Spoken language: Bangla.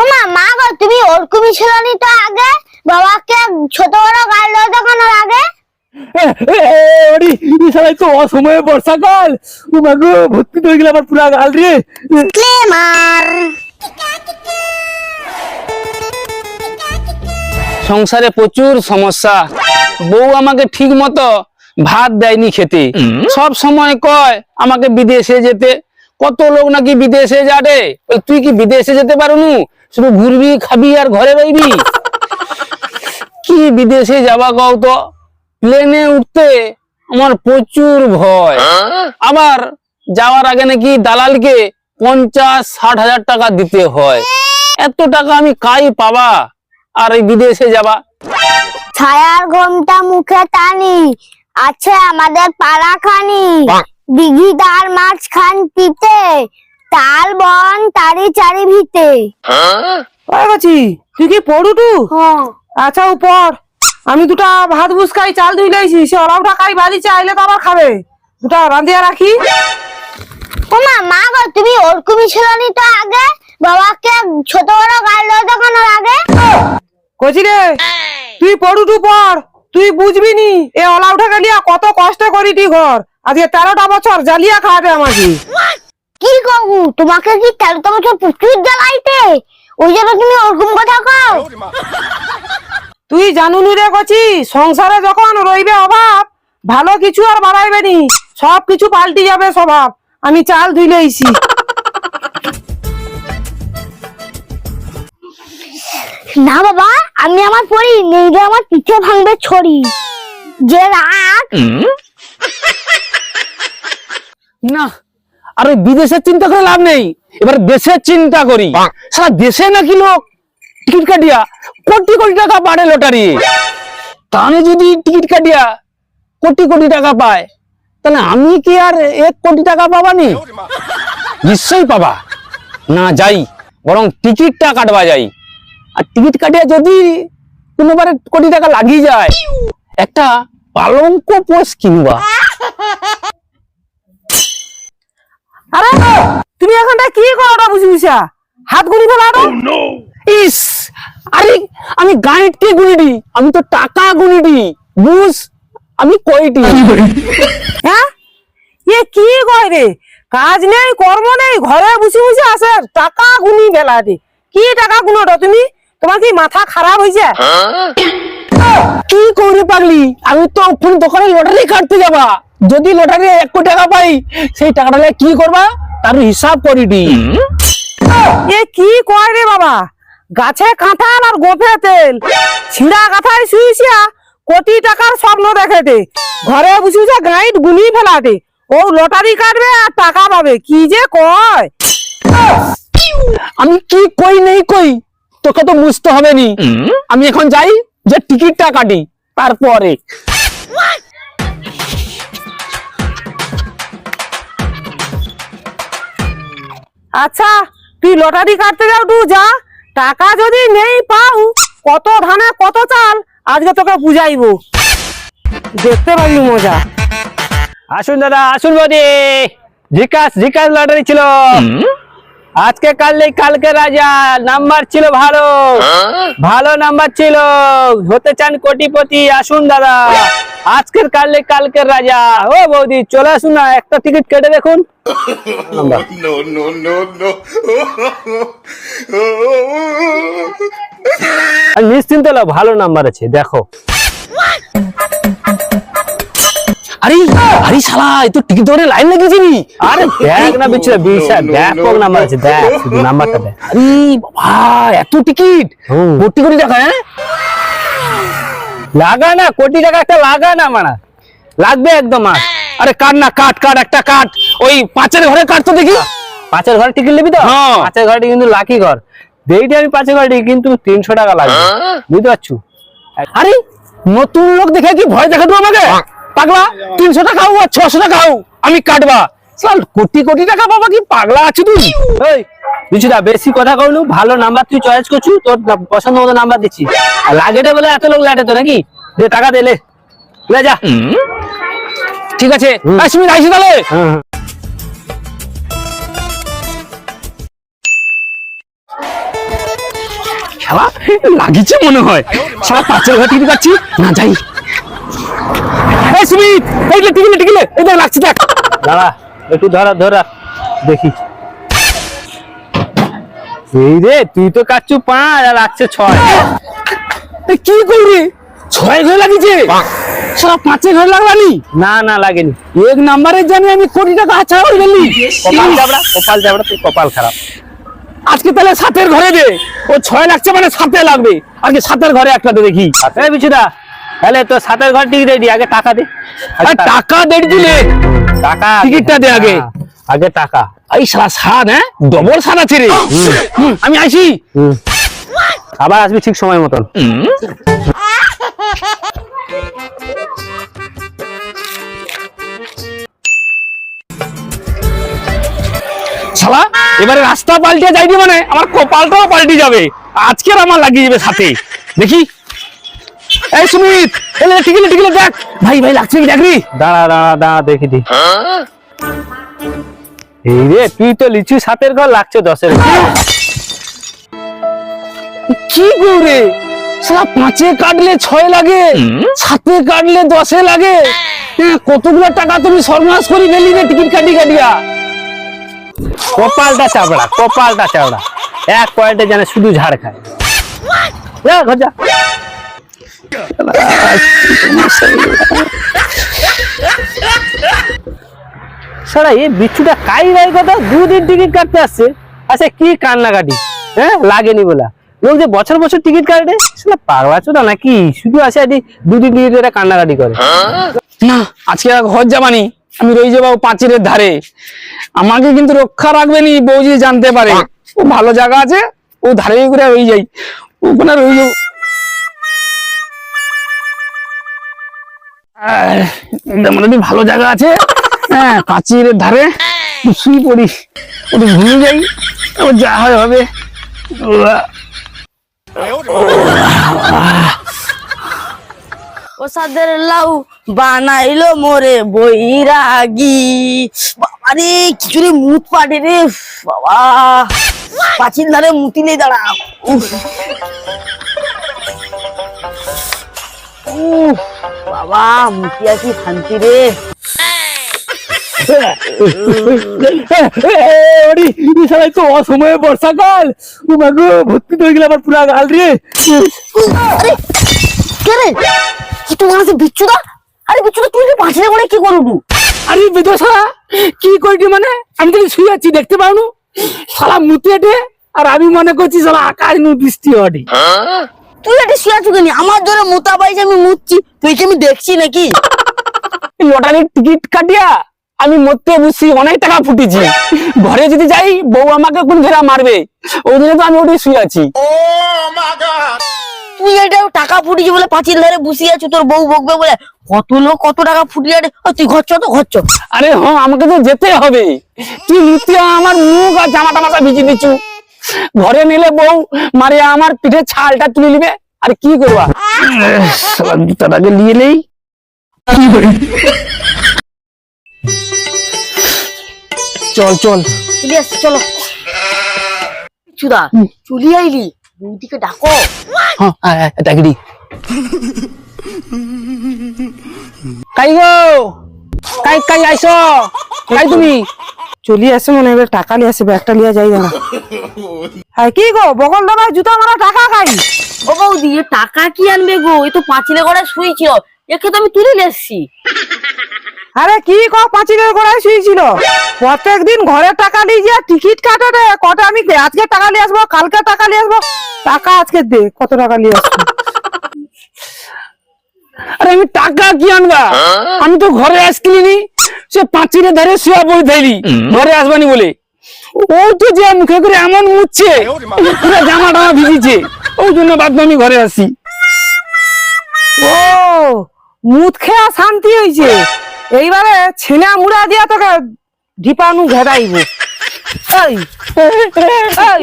ওমা মা গো তুমি ওরকমই ছিল নি তো আগে? বাবাকে ছোট বড় গাল দেখানোর আগে? ওরে বিশালাই তো অসময়ে বর্ষাকাল ও মাগো ভর্তি হয়ে গেল আমার পুরা গাল রে। ক্লেমার সংসারে প্রচুর সমস্যা। বউ আমাকে ঠিক মতো ভাত দেয়নি খেতে। সব সময় কয় আমাকে বিদেশে যেতে কত লোক নাকি বিদেশে যাবে? তুই কি বিদেশে যেতে পারুনু? শুধু ঘুরবি খাবি আর ঘরে রইবি কি বিদেশে যাবা কও তো? প্লেনে উঠতে আমার প্রচুর ভয়। আবার যাওয়ার আগে নাকি দালালকে পঞ্চাশ ষাট হাজার টাকা দিতে হয়। এত টাকা আমি কাই পাবা? আর এই বিদেশে যাবা? ছায়ার ঘোমটা মুখে টানি আছে আমাদের পাড়া খানি দিঘিদার মাছ খান তিতে তাল বন তারি চারি ভিতে গেছি তুই কি পড়ুটু হ্যাঁ। আচ্ছা ও পড়। আমি দুটা ভাত বুসকাই চাল ধুই লাইছি সে অলাউটা কাই বাড়ি চাইলে তো আবার খাবে। দুটা রাঁধিয়া রাখি। ওমা মা গো তুমি ওরকমই ছিল নি তো আগে? বাবাকে ছোট বড় গাল দেখানোর আগে? কচি রে তুই পড়ুটু পড়। তুই বুঝবি নি এ অলাউটা গালিয়া কত কষ্ট করি টি ঘর। আজকে তেরোটা বছর জ্বালিয়া খাওয়াবে আমাকে। কি করব তোমাকে কি তেরোটা বছর প্রচুর জ্বালাইতে? ওই জন্য তুমি ওরকম কথা কও। তুই জানুনি রে কচি সংসারে যখন রইবে অভাব ভালো কিছু আর বাড়াইবে নি সব কিছু পাল্টি যাবে স্বভাব। আমি চাল ধুই লইছি। না বাবা আমি আমার পড়ি নেইলে আমার পিঠে ভাঙবে ছড়ি। যে রাত না আর ওই বিদেশের চিন্তা করে লাভ নেই। এবার দেশের চিন্তা করি। সারা দেশে নাকি লোক টিকিট কাটিয়া কোটি কোটি টাকা পাড়ে লটারি। তাহলে যদি টিকিট কাটিয়া কোটি কোটি টাকা পায় তাহলে আমি কি আর এক কোটি টাকা পাবানি নিশ্চয়ই পাবা। না যাই বরং টিকিটটা কাটবা যাই। আর টিকিট কাটিয়া যদি কোনোবারে কোটি টাকা লাগিয়ে যায় একটা পালঙ্ক পোষ কিনবা আরে তুমি এখানটা কি করোটা বুঝি বুঝা হাত গুলি ফেলাটো ইস আরে আমি গাইডকে গুনিডি আমি তো টাকা গুনিডি বুঝ? আমি কইটি হ্যাঁ? এ কি কয় রে? কাজ নেই কর্ম নেই ঘরে বসে বসে আসে টাকা গুনি বেলা রে কি টাকা গুনোটা তুমি? তোমার কি মাথা খারাপ হয়েছে কি করে পাগলি? আমি তো কোন দোকানে লটারি কাটতে যাবা। যদি লটারি এক কোটি টাকা পাই সেই টাকাটা নিয়ে কি করবা? তার হিসাব করিডি এ কি কয় রে বাবা? গাছে কাঁঠাল আর গোফে তেল। ছিঁড়া কাঁথায় শুইছিয়া কোটি টাকার স্বপ্ন দেখেতে ঘরে বসে বসে গাইড গুনি ফেলাতে ও লটারি কাটবে আর টাকা পাবে কি যে কয়? আমি কি কই নেই কই তোকে তো বুঝতে হবে নি। আমি এখন যাই। যে টিকিটটা কাটি তারপরে। আচ্ছা তুই লটারি কাটতে যাও তুই যা। টাকা যদি নেই পাও কত ধানে কত চাল আজকে তোকে বুঝাইবো। দেখতে পাবি মজা। আসুন দাদা আসুন বদি। জিকাস জিকাস লটারি ছিল। আজকে কাল কালকে রাজা নাম্বার ছিল ভালো। ভালো নাম্বার ছিল। হতে চান কোটিপতি আসুন দাদা। আজকের কাল কালকের রাজা। ও বৌদি চলে আসুন না একটা টিকিট কেটে দেখুন। নিশ্চিন্ত ভালো নাম্বার আছে দেখো। আরে আরে শালা তো টিকিট ধরে লাইন লেগেছিলি আরে দেখ না বিচ্ছিরে বিশাল ব্যাপক নাম্বার আছে দেখ শুধু নাম্বারটা দেখ। আরে বাবা এত টিকিট? কোটি কোটি টাকা হ্যাঁ? লাগা না কোটি টাকা একটা লাগা না মানা লাগবে একদম আর। আরে কাট না কাট কাট একটা কাট। ওই পাঁচের ঘরে কাট তো দেখি। পাঁচের ঘরে টিকিট নিবি তো? পাঁচের ঘরে কিন্তু লাকি ঘর। দেখি আমি পাঁচের ঘরে কিন্তু তিনশো টাকা লাগবে। বুঝতে পারছ? আরে নতুন লোক দেখে কি ভয় দেখাতো আমাকে? পাগলা তিনশো টাকা হোক আর ছশো টাকা হোক আমি কাটবা। চল কোটি কোটি টাকা পাবা কি? পাগলা আছো তুই এই বুঝছিদা বেশি কথা কইলু ভালো নাম্বার তুই চয়েস করছু তোর পছন্দ মতো নাম্বার দিচ্ছি। আর লাগেটা বলে এত লোক লাগে তো নাকি? দে টাকা দে লে। যা। ঠিক আছে। কাশ্মীর আইসি তাহলে। শালা লাগিছে মনে হয়। শালা পাঁচের ঘর টিকিট না যাই। এই সুমিত এই লে টিকিলে টিকিলে এই দেখ লাগছে দেখ। দাঁড়া একটু ধরা ধরা দেখি। এই রে তুই তো পাঁচ আর লাগছে ছয়। কি করবি ছয় ঘর লাগিছে? সারা পাঁচে ঘর লাগলানি? না না লাগেনি। এক নাম্বারে জানি আমি কোটি টাকা করে গেলি কপাল চাবড়া কপাল চাবড়া তুই কপাল খারাপ। আজকে তাহলে সাতের ঘরে দে। ও ছয় লাগছে মানে সাতে লাগবে। আজকে সাতের ঘরে একটা দে দেখি। সাথে বিছুদা। তাহলে তো সাতের ঘর টিকিট রেডি আগে টাকা দে। টাকা। দে দিলে। টাকা টিকিটটা দে আগে। আগে টাকা। এই সারা সাত হ্যাঁ? ডবল সাত আছে রে। আমি আসি। আবার আসবি ঠিক সময় মতন। শালা এবারে রাস্তা পাল্টে যাইনি মানে আমার কপালটাও পাল্টে যাবে। আজকের আমার লাগিয়ে যাবে সাথে। দেখি। এই সুমিত এলে টিকিলে টিকিলে দেখ। ভাই ভাই লাগছে কি দাঁড়া দাঁড়া দাঁড়া দেখি দি। এই রে তুই তো লিচু সাতের ঘর লাগছে দশের কি করে সালা পাঁচে কাটলে ছয় লাগে সাতে কাটলে দশে লাগে। কতগুলো টাকা তুমি সর্বনাশ করে ফেলি রে টিকিট কাটি কাটিয়া? কপালটা চাবড়া কপালটা চাবড়া। এক পয়েন্টে জানে শুধু ঝাড় খায়। যা, ঘর যা। সারা এই বিচ্ছুটা কাই নাই কথা দুদিন টিকিট কাটতে আসছে? আচ্ছা কি কান্নাকাটি? হ্যাঁ লাগেনি বলা। লোক যে বছর বছর টিকিট কাটে, সেটা পাগলা চোদা নাকি? শুধু আসে আদি দুদিন টিকিট এটা কান্নাকাটি করে। না, আজকে ঘর যাবানি। আমি রয়ে যাব পাঁচিরের ধারে। আমাকে কিন্তু রক্ষা রাখবে নি বৌজি জানতে পারে। ও ভালো জায়গা আছে, ও ধারে করে রয়ে যাই। ওখানে রয়ে যাব। মোটামুটি ভালো জায়গা আছে। হ্যাঁ পাঁচিরের ধারে। শুয়ে পড়ি একটু ঘুমিয়ে যাই। ও যা হয় হবে। ওসাদের লাউ বানাইলো মোরে বৈরাগী। বাবারে কিছুরে মুত পাটে রে। বাবা। পাঁচিল ধারে মুতি নেই, দাঁড়া। উফ। বাবা মুতিয়া কি শান্তি রে হয়ে আরে কে তোমার আরে বিচ্ছুদা কি করবি করবি মানে আমি তো শুয়ে আছি দেখতে পাওনি শালা মুতেটে আর আমি মনে করছি শালা আকাশ নু বৃষ্টি হটে তুই এটা শুয়ে আছো কেন আমার জোরে মুতা পাইছে আমি মুতছি তুই কি আমি দেখছি নাকি। লটারির টিকিট কাটিয়া আমি মরতে বুঝছি অনেক টাকা ফুটেছি। ঘরে যদি যাই বউ আমাকে কোন ঘেরা মারবে? ওই জন্য তো আমি ওটাই শুয়ে আছি। তুই এটা টাকা ফুটিছি বলে পাঁচিল ধারে বসিয়ে আছো তোর বউ বকবে বলে? কত লোক কত টাকা ফুটিয়ে আরে তুই ঘর তো ঘর আরে হ্যাঁ আমাকে তো যেতে হবে। তুই মুতে আমার মুখ আর জামা টামাটা ভিজে দিচ্ছু। ঘরে নিলে বউ মারে আমার পিঠে ছালটা তুলে নিবে। আর কি করবা? জুতাটাকে নিয়ে নেই। চল চল। চলে চুদা চলি আইলি? বৌদিকে ডাকো। হ্যাঁ ডাকিডি কাই গো? কাই কাই আইসো? কাই তুমি? চলি আসে মনে হয় টাকা নিয়ে আসে ব্যাগটা নিয়ে যাই না হ্যাঁ কি গো বগল দাদা জুতা মারা টাকা খাই। ও বৌদি এ টাকা কি আনবে গো? এই তো পাঁচিলে করে শুয়েছিল একে তো আমি তুলে নিয়ে এসছি। আরে কি কো পাঁচিলের গোড়ায় শুয়েছিল প্রত্যেক দিন ঘরের টাকা নিয়ে যা টিকিট কাটে রে কটা আমি আজকে টাকা নিয়ে আসব কালকে টাকা নিয়ে আসব? টাকা আজকে দে কত টাকা নিয়ে আসব? আরে আমি টাকা কি আনবা? আমি তো ঘরে আসছিলি সে পাঁচিরে ধারে শুয়া বই থাইলি ঘরে আসবানি বলে। ও তো যে মুখে করে এমন মুছছে পুরো জামা টামা ভিজিছে। ওই জন্য বাধ্য আমি ঘরে আসি। ও মুদ খেয়া শান্তি হয়েছে এইবারে ছেনা মুড়া দিয়া তোকে ঢিপানু ঘেরাইব এই এই।